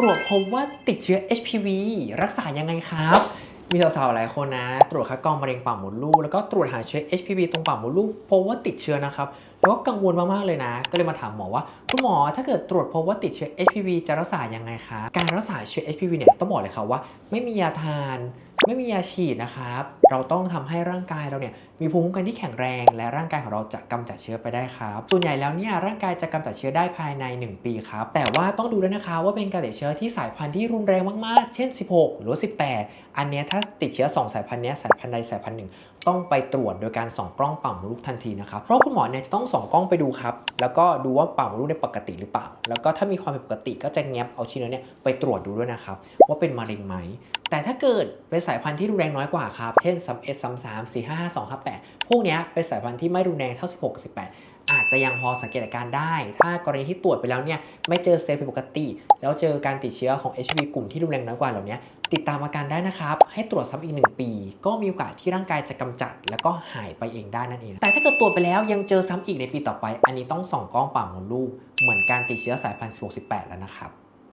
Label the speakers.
Speaker 1: ตรวจพบว่าติดเชื้อ HPV รักษายังไงครับ มีสาวๆหลายคนนะ ตรวจคัดกรองมะเร็งปากมดลูกแล้วก็ตรวจหาเชื้อ HPV ตรงปากมดลูกพบว่าติดเชื้อนะครับแล้วก็กังวลมากๆเลยนะ ก็เลยมาถามหมอว่า คุณหมอถ้าเกิดตรวจพบว่าติดเชื้อ HPV จะรักษายังไงคะ การรักษาเชื้อ HPV เนี่ยต้องบอกเลยครับว่า ไม่มียาทาน ไม่มียาฉีดนะครับ เราต้องทำให้ร่างกายเราเนี่ยมีภูมิคุ้มกันที่แข็งแรง และร่างกายของเราจะกำจัดเชื้อไปได้ครับ ส่วนใหญ่แล้วเนี่ยร่างกายจะกำจัดเชื้อได้ภายใน 1 ปีครับ แต่ว่าต้องดูด้วยนะคะว่าเป็นการติดเชื้อที่สายพันธุ์ที่รุนแรงมากๆ เช่น 16 หรือ 18 อันเนี้ยถ้าติดเชื้อ 2 สายพันธุ์เนี้ยสายพันธุ์ใดสายพันธุ์หนึ่งต้องไปตรวจโดยการส่องกล้องป่ามลูกทันทีนะครับ เพราะคุณหมอเนี่ยจะต้องส่องกล้องไปดูครับ แล้วก็ดูว่าป่ามลูกเนี่ยปกติหรือเปล่า แล้วก็ถ้ามีความผิดปกติก็จะแงบเอาชิ้นเนื้อเนี่ยไปตรวจดูด้วยนะครับว่าเป็นมะเร็งไหม แต่ถ้าเกิดเป็นสายพันธุ์ที่รุนแรงน้อยกว่าครับ เช่น 3 1 3 3 4 5 5 2 5 8 พวกนี้เป็นสายพันธุ์ที่ไม่รุนแรงเท่า 16 18 อาจจะยังพอสังเกตอาการได้ ถ้ากรณีที่ตรวจไปแล้วเนี่ยไม่เจอเซลล์ผิดปกติ แล้วเจอการติดเชื้อของ HIV กลุ่มที่รุนแรงน้อยกว่าเหล่านี้ติดตามอาการได้นะครับ ให้ตรวจซ้ำอีก 1 ปี ก็มีโอกาสที่ร่างกายจะกำจัด แล้วก็หายไปเองได้นั่นเอง แต่ถ้าเกิดตรวจไปแล้วยังเจอซ้ำอีกในปีต่อไป อันนี้ต้องส่องกล้องป่ามดลูก เหมือนการติดเชื้อสายพันธุ์16 18 แล้วนะครับ